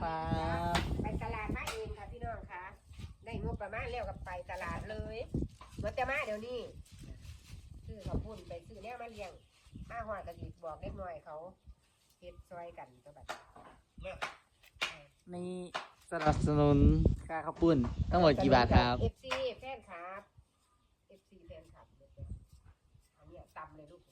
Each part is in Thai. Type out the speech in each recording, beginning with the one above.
ครับไปตลาดมาเองค่ะพี่น้องค่ะได้งบประมาณแล้วกับไปตลาดเลยมันจะมาเดี๋ยวนี้ซื้อข้าวปุ้นไปซื้อแนวมาเลี้ยงมาหอดกระดิบบอกเล็กน้อยเขาเฮ็ดซอยกันตัวบัดนี่สนับสนุนค่าข้าวปุ้นทั้งหมดกี่บาทครับเอฟซีแฟนครับเอฟซีแฟนคลับเดี๋ยวเดี๋ยวอันเนี้ยตำเลยลูก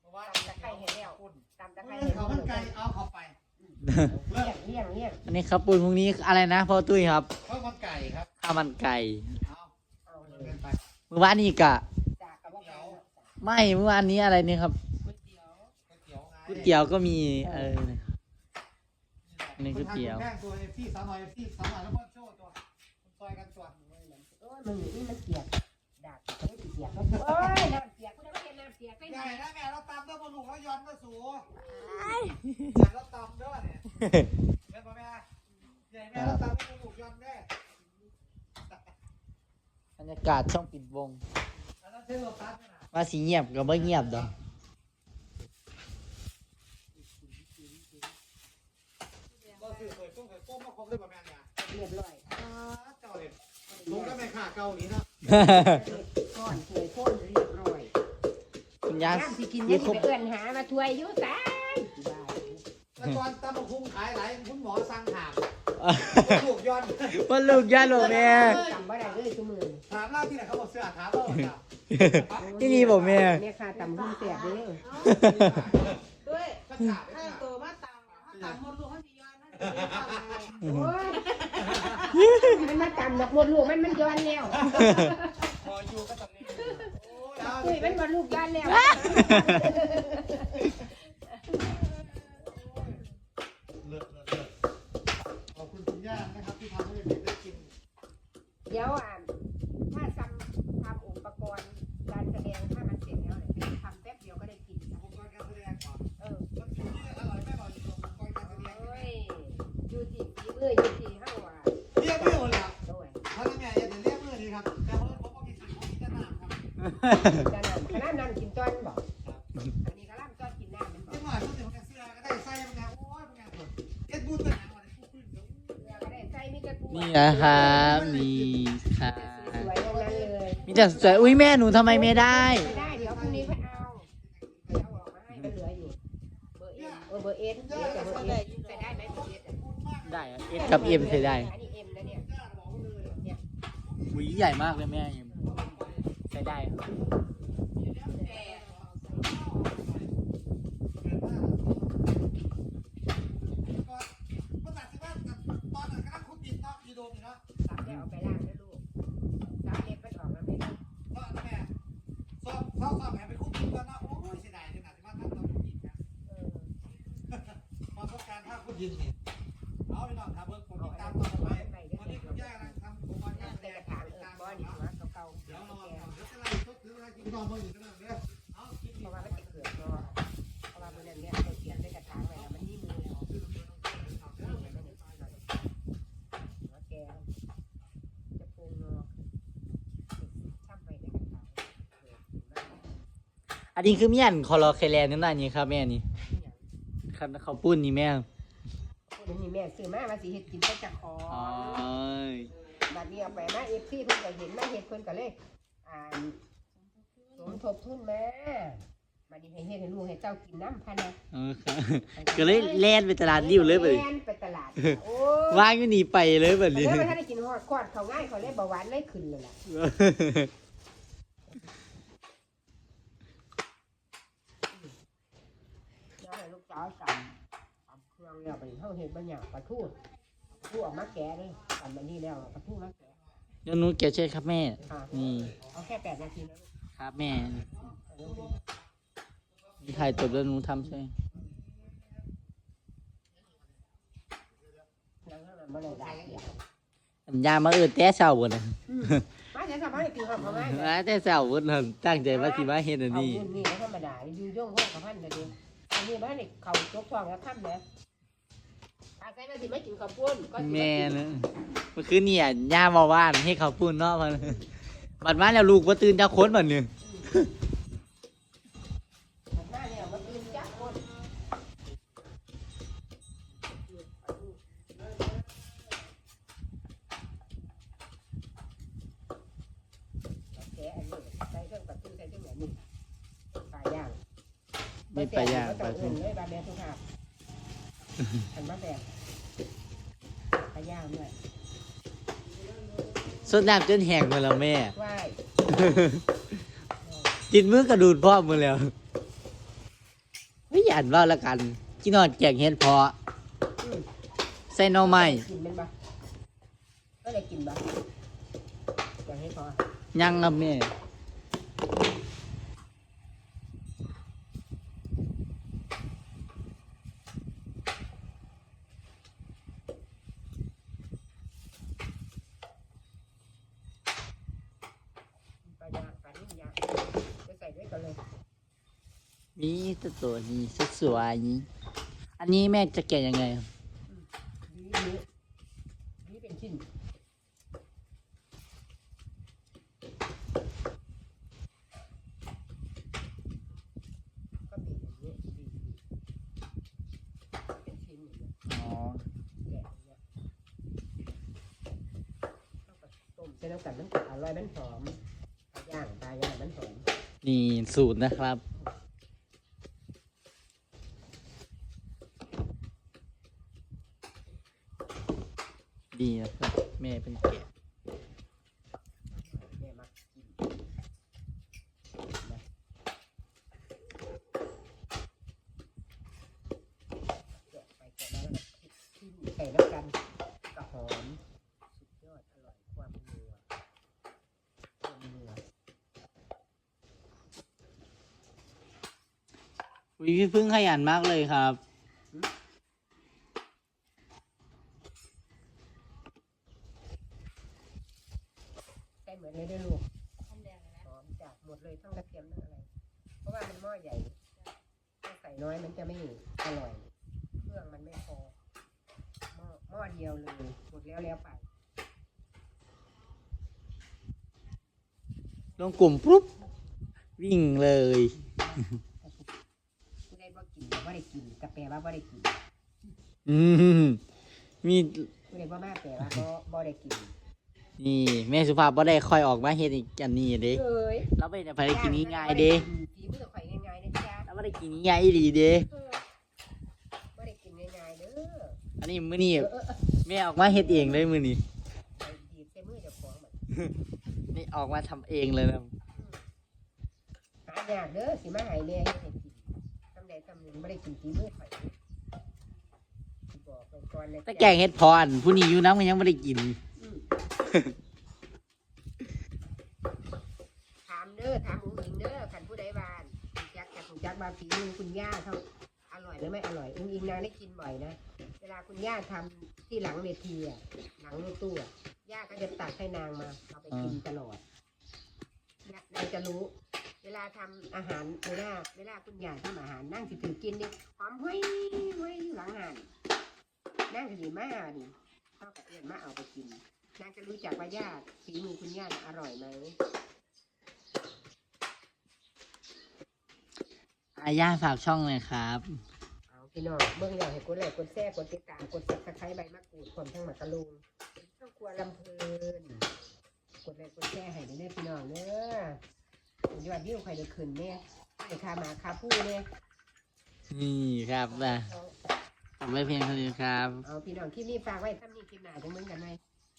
เพราะว่าตำตะไคร้เห็นแล้วตำตะไคร้เรื่องเห็นเขามันไกลเอาเขาไป เลี้ยงเลี้ยงเลี้ยงอันนี้ข้าวปุ้นพรุ่งนี้อะไรนะพ่อตุ้ยครับเพราะมันไก่ครับข้าวมันไก่เอาเอาเลเดิยนไปเมื่อวานนี้กะ จากกับว่าเขาไม่เมื่อวานนี้อะไรเนี่ยครับก๋วยเตี๋ยวก๋วยเตี๋ยวไงก๋วยเตี๋ยวก็มีเออ นี่ก๋วยเตี๋ยว แป้งตัวเอฟซีสาวน้อยเอฟซีสาวน้อยแล้วก็โชว์ตัวซอยกันตัวโอ้ยมึงนี่มันเปียกดาบจะไม่เปียกแล้วโอ้ยน้ำ เปียกกูได้ไม่เห็นน้ำเปียกไม่ใหได้ญ่นะแม่เราตำด้วยบอลลูกเขาย้อนด้วยสูใหญ่เราตำด้วยเนี่ยแม่พ่อแม่ใหญ่แม่เราตำด้วยบอลลูกย้อนด้วยบรรยากาศช่องปิดวงแล้วเราเชื่อเราตัดไหมนะว่าสีเงียบก็ไม่เงียบดอกเราซื้อเคยต้มเคยต้มมาครบเลยป่ะแม่เนี่ยเรียบร้อยเจ้าเลยลุงก็ไม่ขาเกาหลีเนาะก้อนเคยโค่นเรียบร้อยคุณ ยาน้ำที่กินเนี่ยที่ไปเอื้อนหามาถ้วยอยู่ตายแล้วตอนตำบักหุ่งขายหลายคุณหมอสั่งหามลูกย้อนว่าลูกยาลูกแม่จำว่าได้เลยทุกมือถามเล่าที่ไหนเขาบอกเสื้อถามเล่าเหรอที่นี่บอกแม่เนี่ยค่ะตำหุ้งแสบเด้อด้วยก็ถามถ้าตัวมาตามถ้าตามหมดลูกเขาสิย้อนนะโอ้ยมันมาตำดอกมดลูกมันมันย้อนแล้วพออยู่ก็ตำนี้ โอ้ยเอาอุ้ยมันมาลูกย้อนแล้ว นั่นขนาดนั้นกินต้นบอกอันนี้ก็ล่ำต้นกินน้ำมันบอเจ้ากหน่อยพูดถึงกันเสื้อก็ได้ใส่ยังไงโอ้ยเป็นไงผมเอ็ดบูธเป็นไงวันนี้พูดขึ้นเดี๋ยวเรือก็ได้ใส่มีแต่ปูนี่นะครับนี่ครับสวยๆทั้งนั้นเลยมีแต่สวยอุ้ยแม่หนูทำไมไม่ได้ไม่ได้เดี๋ยวพรุ่งนี้ค่อยเอาเดี๋ยวเอาออกมาให้มันเหลืออยู่เบอร์เอ็มเออเบอร์เอ็นเดี๋ยวจะเบอร์เอ็นใส่ได้ไหมเบอร์เอ็นอะได้อะเอสกับเอ็มใช้ได้อันนี้เอ็มนะเนี่ยอุ้ยใหญ่มากเลยแม่เอ็มใช้ได้ครับก็ตัดสิว่าตอนนั้นกำลังคุดดินเนาะยีโดมอยู่เนาะสับแล้วเอาไปล้างนะลูกสับเล็บมันออกแล้วไม่ได้ยินก็เนาะโอ้ย อันนี้คือเมียนคอลอเคแลนนั่นน่ะนี่ครับแม่นี่ครับเขาปุ้นนี่แม่คุณนี่แม่ซื้อมาว่าสิเฮ็ดกินไปจากขออ๋อบัดนี้เอาไปมาเอฟซีเพิ่นก็เห็นมาเฮ็ดเพิ่นก็เลยอ่าสมทบทุนมาบัดนี้ให้เฮ็ดให้ลูกให้เต้ากินน้ำพันนะเออครับก็เลยแล่นไปตลาดริ้วเลยไปแนไปตลาดโอ้ว่างอยู่นี่ไปเลยแบบแล้นี้วมันถ้าได้กินฮอดคอดเขาง่ายเขาเลยเบาหวานเลยขึ้นเลยล่ะ แล้วให้ลูกสาวสั่งทำเครื่องแล้วไปเฮาเฮ็ดบ่ยากปลาทูปลาทูออกมาแกะเลยทำอันนี้แล้วปลาทูมาแกะเดี๋ยวหนูแกะเช่วยครับแม่อะนี่เอาแค่8นาทีนะครับแม่นี่ถ่ายจบแล้วหนูทำใช่ไหมแล้วก็มันบ่ได้ได้เดียวสัญญามาเออแต่เช้าบ่นะมาจะสบายกินข้าวเขาง่ายมาแต่เช้าบ่นะตั้งใจว่าสิมาเฮ็ดอันเอานี้บุญนี่ธรรมดาอยู่ย่งห้องกับพันกันเดียว อันนี้บ้านนี่เขาจกทองแล้วค่ำแล้วอาใส่มาสิไม่กินข้าวปุ้นก็สิแม่นะเมื่อคืนเนี่ยย่ามาว่านให้เขาปุ้นเนาะมันบัดมาแล้วลูกบ่ตื่นจักคนบัดนึง ปลาย่างปปลาลาทุ่ทุ่งงเลยปลาแดงทุกครับหันมาแบบปลาย่างด้วยสดน้ำจนแห้งหมดแล้วแม่ว่ายติดมือกระดูดพ่อหมดแล้วไม่หยันว่าละกันกินนอนแจกเห็ดเพออืมใส่หน่อไม้กินเป็นปะก็เลยกินปะอยากให้พอ ยังครับแม่ ปลาย่างปลานิ่มย่างจะใส่ด้วยกันเลย มีตัวตัวนี้สวยๆนี้ อันนี้แม่จะแกะยังไงครับนี่นี่นี่เป็นชิ้นก็บีบอย่างนี้บีบบีบเป็นชิ้นอ๋อแกะอย่างเงี้ยต้มเส้นน้ำกันมันอร่อยมันหอมย่างปลาย่างมันหอมนี่สูตรนะครับ ดีนะครับแม่เป็นแกะ แม่มักกินนะแกะไปแกะมาแล้วก็ ทิ้งใส่น้ำกันก็หอม สุดยอดอร่อยความนัวความนัววิพี่พึ่งขยันมากเลยครับ ใส่เหมือนเลยด้วยลูกหอมจากหมดเลยทั้งกระเทียมทั้งอะไร เพราะว่ามันหม้อใหญ่ ถ้าใส่น้อยมันจะไม่อร่อย เครื่องมันไม่ พอหม้อหม้อเดียวเลยหมดแล้วแล้วไป ลงกลุ่มปุ๊บวิ่งเลยผู้ใดบ่กินก็บ่ได้กินกาแฟว่าบ่ได้กินอืมมีผู้ใดบ่มาแปลว่าบ่บ่ได้กินนี่แม่สุภาพบ่ได้ค่อยออกมาเฮ็ดอีกอันนี้เด้เอ้ยเราไม่ได้ไปได้กินง่ายๆเด้ฝีมือข่อยง่ายๆนะจ๊ะเราไม่ได้กินง่ายๆอีหลีเด้ เออบ่ได้กินง่ายๆเด้ ออันนี้มื้อนี้เออเออเออแม่ออกมาเฮ็ดเองเลยมื้อนี้ไปดีดใส่มือเจ้าของบัดนี่ออกมาทำเองเลยนะหายากเด้อสิมาให้แม่เฮ็ดให้กินทำใดทำหนึ่งบ่ได้กินฝีมือข่อยสิบอกไปก่อนนะแต่จ๊ะแกงเฮ็ดพรผู้นี้อยู่น้ำก็ยังไม่ได้กิน อืมถามเด้อถามอุ้งอิงเด้อคันผู้ใดบ้านรู้จักจากรู้จักบาฝีมือคุณย่าเขาอร่อยหรือไม่อร่อยอุ้งอิงนางได้กินบ่อยนะเว ลาคุณย่าทำที่หลังเวทีอะหลังรถตู้อะย่าก็จะตักให้นางมาเอาไปกินตลอดนางนางจะรู้ เวลาทำอาหารเวลาเวลาคุณย่าทำอาหารนั่งสิถือกินนี่หอมห้อยห้อยอยู่หลังหันนั่งสิดีมากดิเข้ากับเอื้อนมาเอาไปกินนางจะรู้จักว่าย่าฝีมือคุณย่าน่ะอร่อยไหมอาญาฝากช่องเลยครับเอา พี่น้องเบื้องแล้วให้กดไลค์กดแชร์กดติดตามกดซับสไครต์ใบมะกรูดพร้อมทั้งหมากกะลุงข้าวครัวลำเพลินกดไลค์กดแชร์ให้เด้อพี่น้องเด้อยอดวิวใครได้ขึ้นเนี่ยไอ้คาหมาคาผู้เนี่ยนี่ครับนะทำไว้เพียงเท่านี้ครับ เอาพี่น้องคลิปนี้ฝากไว้ทำนี่คลิปหน้าจังมึงกันไหม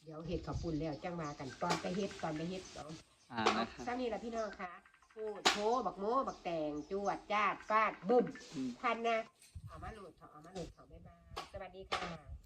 เดี๋ยวเห็ดขอบปุ่นแล้วจังมากันตอนไปเฮ็ดตอนไปเฮ็ดเอาอ่านะครับซ้ำนี่ละพี่น้องค่ะพูดโถบักโมบักแตงจวดจาดฟาดบึ้มพันนะ เอามาหลุดเถอะเอามาหลุดเถอะบ๊ายบายสวัสดีค่ะ